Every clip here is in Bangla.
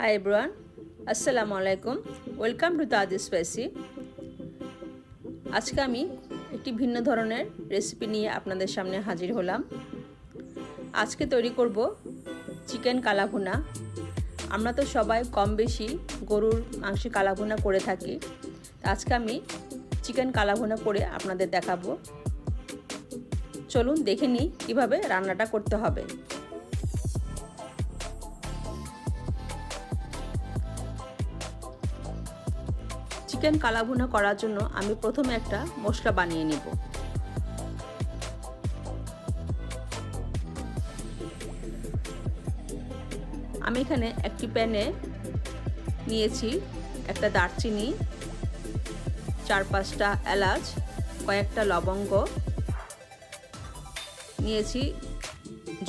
হাই এভরিওয়ান আসসালামু আলাইকুম ওয়েলকাম টু তাজ স্পাইসি আজকে আমি একটি ভিন্ন ধরনের রেসিপি নিয়ে আপনাদের সামনে হাজির হলাম। আজকে তৈরি করব চিকেন কালাভুনা। আমরা তো সবাই কম বেশি গরুর মাংসে কালাভুনা করে থাকি। আজকে আমি চিকেন কালাভুনা করে আপনাদের দেখাবো। চলুন দেখে নিই কীভাবে রান্নাটা করতে হবে। চিকেন কালাভুনা করার জন্য আমি প্রথমে একটা মশলা বানিয়ে নিব। আমি এখানে একটি প্যানে নিয়েছি একটা দারচিনি, চার পাঁচটা এলাচ, কয়েকটা লবঙ্গ, নিয়েছি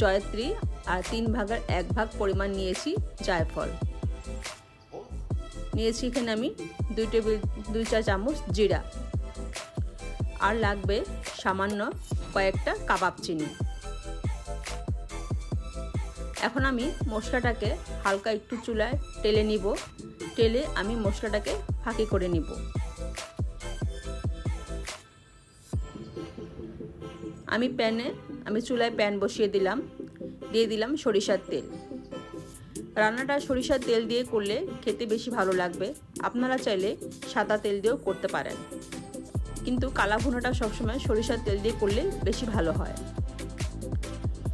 জয়ত্রী আর তিন ভাগের এক ভাগ পরিমাণ নিয়েছি জায়ফল। নিয়েছি এখানে আমি দুই টেবিল, দুই চা চামচ জিরা। আর লাগবে সামান্য কয়েকটা কাবাব চিনি। এখন আমি মশলাটাকে হালকা একটু চুলায় টেলে নিব। টেলে আমি মশলাটাকে ফাঁকি করে নিব। আমি প্যানে, আমি চুলায় প্যান বসিয়ে দিলাম। দিয়ে দিলাম সরিষার তেল। রান্নাটা সরিষার তেল দিয়ে করলে খেতে বেশি ভালো লাগবে। আপনারা চাইলে সাদা তেল দিয়েও করতে পারেন। কিন্তু কালা ভুনাটা সবসময় সরিষার তেল দিয়ে করলে বেশি ভালো হয়।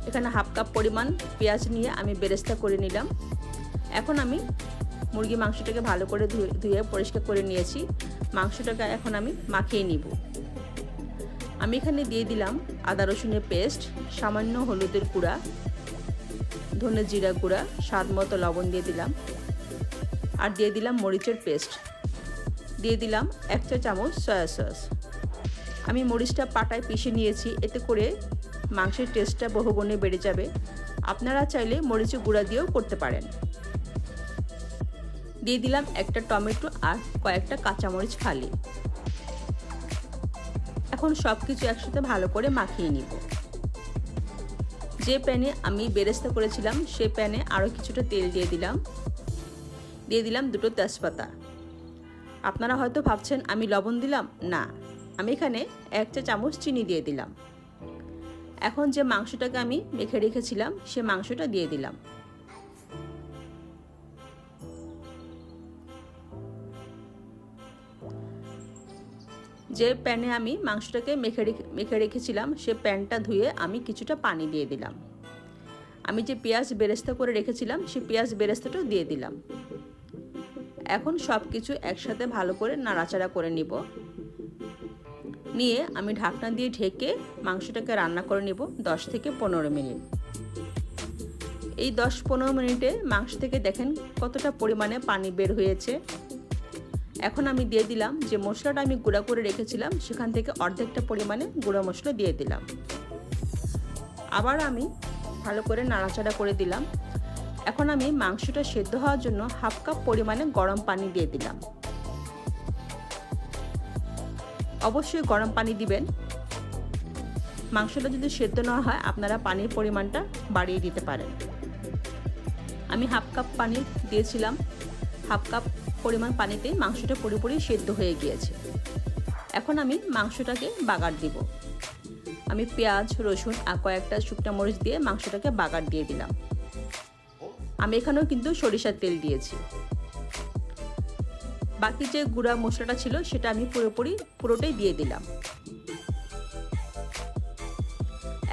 এখানে হাফ কাপ পরিমাণ পেঁয়াজ নিয়ে আমি বেরেস্তা করে নিলাম। এখন আমি মুরগি মাংসটাকে ভালো করে ধুয়ে পরিষ্কার করে নিয়েছি। মাংসটাকে এখন আমি মাখিয়ে নিব। আমি এখানে দিয়ে দিলাম আদা রসুনের পেস্ট, সামান্য হলুদের গুঁড়া ধনে জিরা গুঁড়া, স্বাদ মতো লবণ দিয়ে দিলাম। আর দিয়ে দিলাম মরিচের পেস্ট। দিয়ে দিলাম এক চা চামচ সয়া সস। আমি মরিচটা পাটায় পিষে নিয়েছি, এতে করে মাংসের টেস্টটা বহুগুণে বেড়ে যাবে। আপনারা চাইলে মরিচের গুঁড়া দিয়েও করতে পারেন। দিয়ে দিলাম একটা টমেটো আর কয়েকটা কাঁচামরিচ ফালি। এখন সব কিছু একসাথে ভালো করে মাখিয়ে নিব। যে প্যানে আমি বেরেস্তা করেছিলাম, সে প্যানে আরও কিছুটা তেল দিয়ে দিলাম। দিয়ে দিলাম দুটো তেজপাতা। আপনারা হয়তো ভাবছেন, আমি লবণ দিলাম? না। আমি এখানে এক চা চামচ চিনি দিয়ে দিলাম। এখন যে মাংসটাকে আমি মেখে রেখেছিলাম, সে মাংসটা দিয়ে দিলাম। যে প্যানে আমি মাংসটাকে মেখে রেখে, মেখে রেখেছিলাম, সে প্যানটা ধুয়ে আমি কিছুটা পানি দিয়ে দিলাম। আমি যে পেঁয়াজ বেরেস্তা করে রেখেছিলাম, সে পেঁয়াজ বেরেস্তাটাও দিয়ে দিলাম। এখন সব কিছু একসাথে ভালো করে নাড়াচাড়া করে নিব। নিয়ে আমি ঢাকনা দিয়ে ঢেকে মাংসটাকে রান্না করে নিব দশ থেকে পনেরো মিনিট। এই দশ পনেরো মিনিটে মাংস থেকে দেখেন কতটা পরিমাণে পানি বের হয়েছে। এখন আমি দিয়ে দিলাম যে মশলাটা আমি গুঁড়া করে রেখেছিলাম, সেখান থেকে অর্ধেকটা পরিমাণে গুঁড়া মশলা দিয়ে দিলাম। আবার আমি ভালো করে নাড়াচাড়া করে দিলাম। এখন আমি মাংসটা সেদ্ধ হওয়ার জন্য হাফ কাপ পরিমাণে গরম পানি দিয়ে দিলাম। অবশ্যই গরম পানি দিবেন। মাংসটা যদি সেদ্ধ না হয়, আপনারা পানির পরিমাণটা বাড়িয়ে দিতে পারেন। আমি হাফ কাপ পানি দিয়েছিলাম। হাফ কাপ পরিমাণ পানিতে মাংসটা পুরোপুরি সেদ্ধ হয়ে গিয়েছে। এখন আমি মাংসটাকে বাগার দিব। আমি পেঁয়াজ, রসুন আর কয়েকটা শুকনো মরিচ দিয়ে মাংসটাকে বাগার দিয়ে দিলাম। আমি এখানেও কিন্তু সরিষার তেল দিয়েছি। বাকি যে গুঁড়া মশলাটা ছিল সেটা আমি পুরোপুরি, পুরোটাই দিয়ে দিলাম।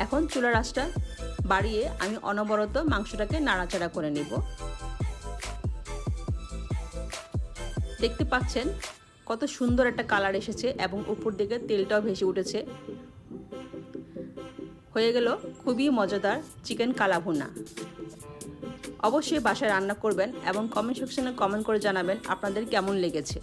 এখন চুলা রাসটা বাড়িয়ে আমি অনবরত মাংসটাকে নাড়াচাড়া করে নেব। দেখতে পাচ্ছেন কত সুন্দর একটা কালার এসেছে এবং উপর দিকে তেলটাও ভেসে উঠেছে। হয়ে গেল খুবই মজাদার চিকেন কালাভুনা। অবশ্যই বাসায় রান্না করবেন এবং কমেন্ট সেকশনে কমেন্ট করে জানাবেন আপনাদের কেমন লেগেছে।